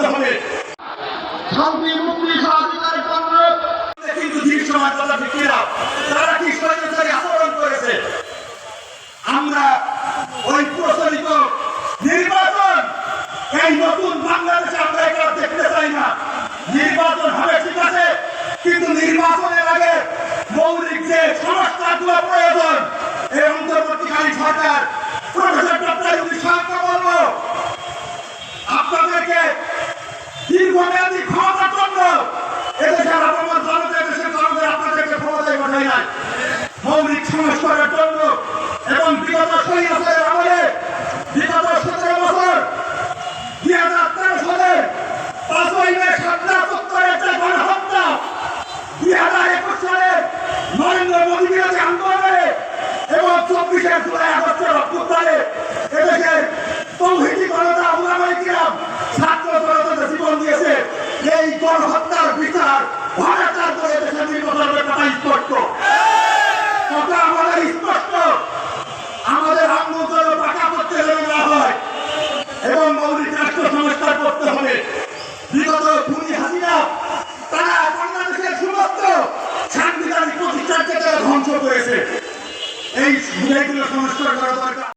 করতে হবে। শান্তির মুক্তি স্বাধিকার করবে কিন্তু দৃশ্যমান কথা ঠিক না তারা কি স্বৈরাচারী আচরণ করেছে? আমরা ওই প্রচলিত নির্বাচন এই নতুন বাংলাদেশে আমরা এটা দেখতে চাই না। নির্বাচন হবে ঠিক আছে কিন্তু নির্বাচনের আগে মৌলিক যে করব এবং বিগত কয়েক বছরের এই ভুলাইগুলো সংস্কার করা দরকার।